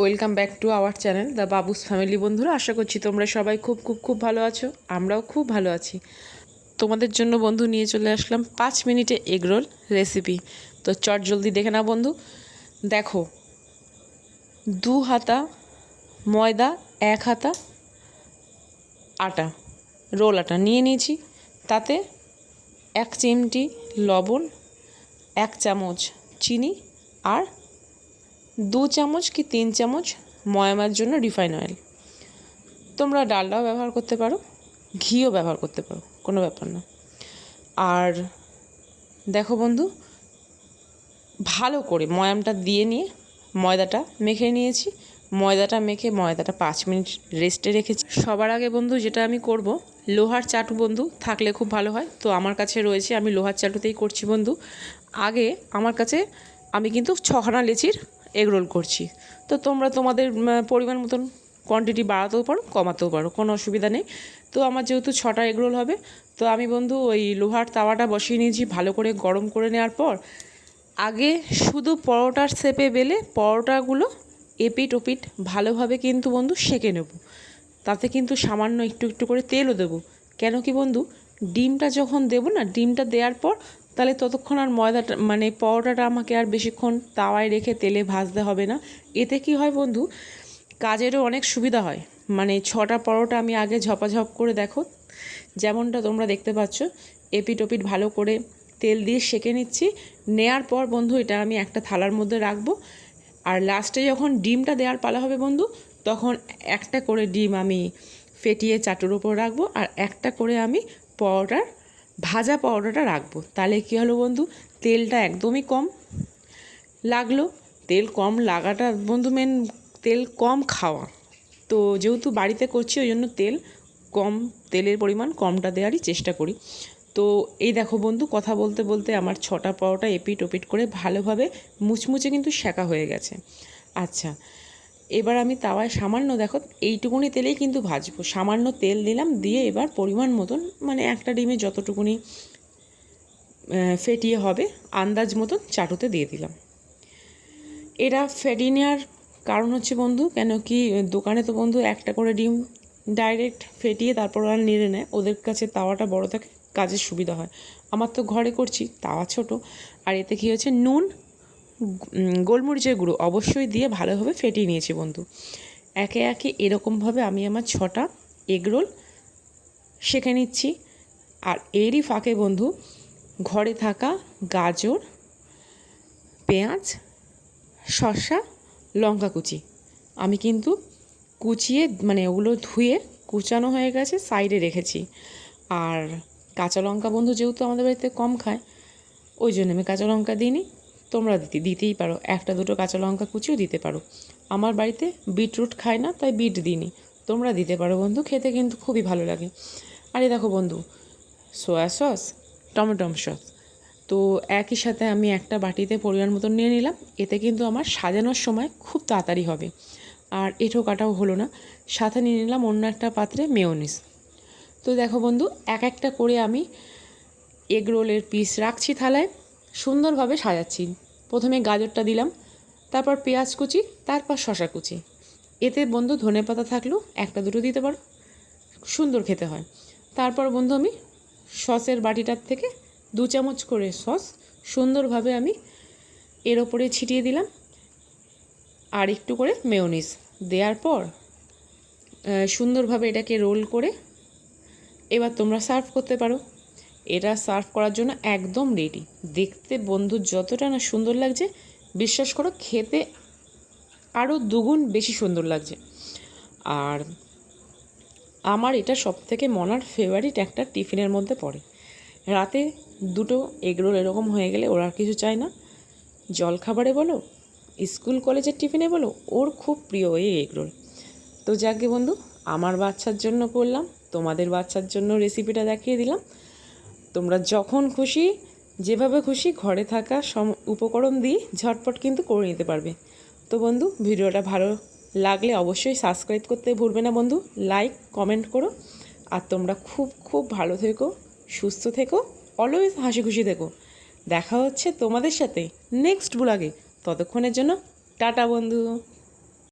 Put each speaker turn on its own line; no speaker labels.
Welcome back to our channel the Babu's family. বন্ধুরা, আশা করছি তোমরা সবাই খুব খুব খুব ভালো আছো। আমরাও খুব ভালো আছি। তোমাদের জন্য বন্ধু নিয়ে চলে আসলাম পাঁচ মিনিটে এগরোল রেসিপি তো চট জলদি দেখে নাও বন্ধু। দেখো, দু হাতা ময়দা, এক হাতা আটা, রোল আটা নিয়ে নিয়েছি। তাতে এক চিমটি লবণ, এক চামচ চিনি আর দু চামচ কি তিন চামচ ময়ামার জন্য রিফাইন অয়েল। তোমরা ডালটাও ব্যবহার করতে পারো, ঘিও ব্যবহার করতে পারো, কোনো ব্যাপার না। আর দেখো বন্ধু, ভালো করে ময়ামটা দিয়ে নিয়ে ময়দাটা মেখে নিয়েছি। ময়দাটা মেখে ময়দাটা পাঁচ মিনিট রেস্টে রেখেছি। সবার আগে বন্ধু যেটা আমি করব, লোহার চাটু বন্ধু, থাকলে খুব ভালো হয়। তো আমার কাছে রয়েছে, আমি লোহার চাটুতেই করছি বন্ধু। আগে আমার কাছে আমি কিন্তু ছখানা লেচির এগরোল করছি। তো তোমরা তোমাদের পরিমাণ মতন কোয়ান্টিটি বাড়াতেও পারো, কমাতেও পারো, কোনো অসুবিধা নেই। তো আমার যেহেতু ছটা এগরোল হবে, তো আমি বন্ধু ওই লোহার তাওয়াটা বসিয়ে নিয়েছি ভালো করে গরম করে নেওয়ার পর। আগে শুধু পরোটার শেপে বেলে পরোটাগুলো এপিট ওপিট ভালোভাবে কিন্তু বন্ধু সেঁকে নেব। তাতে কিন্তু সামান্য একটু একটু করে তেলও দেবো। কেন কি বন্ধু, ডিমটা যখন দেবো না, ডিমটা দেওয়ার পর তাহলে ততক্ষণ আর ময়দাটা মানে পরোটাটা আমাকে আর বেশিক্ষণ তাওয়ায় রেখে তেলে ভাজতে হবে না। এতে কি হয় বন্ধু, কাজেরও অনেক সুবিধা হয়। মানে ছটা পরোটা আমি আগে ঝপাঝপ করে দেখো, যেমনটা তোমরা দেখতে পাচ্ছ এপিট ওপিট ভালো করে তেল দিয়ে সেঁকে নিচ্ছি। নেয়ার পর বন্ধু এটা আমি একটা থালার মধ্যে রাখব। আর লাস্টে যখন ডিমটা দেওয়ার পালা হবে বন্ধু, তখন একটা করে ডিম আমি ফেটিয়ে চাটুর ওপর রাখব। আর একটা করে আমি পরোটার ভাজা পরোটাটা রাখব। তাহলে কী হলো বন্ধু? তেলটা একদমই কম লাগল। তেল কম লাগাটা বন্ধু মেন তেল কম খাওয়া। তো যেহেতু বাড়িতে করছি, ওই জন্য তেল কম, তেলের পরিমাণ কমটা দেওয়ারই চেষ্টা করি। তো এই দেখো বন্ধু, কথা বলতে বলতে আমার ছটা পরোটা এপিট ওপিট করে ভালোভাবে মুচমুচে কিন্তু শেখা হয়ে গেছে। আচ্ছা এবার আমি তাওয়ায় সামান্য, দেখো, এইটুকুনি তেলেই কিন্তু ভাজবো। সামান্য তেল দিলাম, দিয়ে এবার পরিমাণ মতন মানে একটা ডিমে যতটুকুনি ফেটিয়ে হবে, আন্দাজ মতন চাটুতে দিয়ে দিলাম। এরা ফেটিয়ে নেওয়ার কারণ হচ্ছে বন্ধু, কেন কি দোকানে তো বন্ধু একটা করে ডিম ডাইরেক্ট ফেটিয়ে তারপর আর নেড়ে নেয়, ওদের কাছে তাওয়াটা বড় থাকে, কাজের সুবিধা হয়। আমার তো ঘরে করছি, তাওয়া ছোট, আর এতে কী হয়েছে? নুন গোলমরিচের গুঁড়ো অবশ্যই দিয়ে ভালোভাবে ফেটিয়ে নিয়েছি বন্ধু। একে একে এরকমভাবে আমি আমার ছটা এগরোল শেখে নিচ্ছি। আর এরই ফাঁকে বন্ধু, ঘরে থাকা গাজর, পেঁয়াজ, শসা, লঙ্কা কুচি। আমি কিন্তু কুচিয়ে মানে ওগুলো ধুয়ে কুচানো হয়ে গেছে, সাইডে রেখেছি। আর কাঁচা লঙ্কা বন্ধু যেহেতু আমাদের বাড়িতে কম খায়, ওই জন্য আমি কাঁচা লঙ্কা দিইনি। তোমরা দিতে, দিতেই পারো। একটা দুটো কাঁচা লঙ্কা কুচিও দিতে পারো। আমার বাড়িতে বিটরুট খায় না, তাই বিট দিইনি। তোমরা দিতে পারো বন্ধু, খেতে কিন্তু খুবই ভালো লাগে। আরে দেখো বন্ধু, সোয়া সস টমেটো সস। তো একই সাথে আমি একটা বাটিতে পরিমাণ মতন নিয়ে নিলাম। এতে কিন্তু আমার সাজানোর সময় খুব তাড়াতাড়ি হবে। আর এঁঠো কাটাও হলো না। সাথে নিয়ে নিলাম অন্য একটা পাত্রে মেয়োনিস তো দেখো বন্ধু, এক একটা করে আমি এগ রোলের পিস রাখছি থালায়। সুন্দরভাবে সাজাচ্ছি। প্রথমে গাজরটা দিলাম, তারপর পেঁয়াজ কুচি, তারপর শশা কুচি। এতে বন্ধু ধনে পাতা থাকলেও একটা দুটো দিতে পারো। সুন্দর খেতে হয়। তারপর বন্ধু আমি সসের বাটিটার থেকে দু চামচ করে সস সুন্দরভাবে আমি এর ওপরে ছিটিয়ে দিলাম। আর একটু করে মেয়োনিজ দেওয়ার পর সুন্দরভাবে এটাকে রোল করে এবার তোমরা সার্ভ করতে পারো। এটা সার্ভ করার জন্য একদম রেডি দেখতে বন্ধু, যতটা না সুন্দর লাগছে, বিশ্বাস করো, খেতে আরও দুগুণ বেশি সুন্দর লাগছে। আর আমার এটা সব থেকে মনার ফেভারিট একটা টিফিনের মধ্যে পড়ে। রাতে দুটো এগরোল এরকম হয়ে গেলে ওরা আর কিছু চায় না। জলখাবারে বলো, স্কুল কলেজের টিফিনে বলো, ওর খুব প্রিয় এই এগরোল তো যাকে বন্ধু, আমার বাচ্চার জন্য করলাম, তোমাদের বাচ্চার জন্য রেসিপিটা দেখিয়ে দিলাম। তোমরা যখন খুশি, যেভাবে খুশি ঘরে থাকা সম, উপকরণ দিয়ে ঝটপট কিন্তু করে নিতে পারবে। তো বন্ধু, ভিডিওটা ভালো লাগলে অবশ্যই সাবস্ক্রাইব করতে ভুলবে না বন্ধু। লাইক কমেন্ট করো। আর তোমরা খুব খুব ভালো থেকো, সুস্থ থেকো অলওয়েজ হাসি খুশি থেকো। দেখা হচ্ছে তোমাদের সাথে নেক্সট ব্লগে ততক্ষণের জন্য টাটা বন্ধু।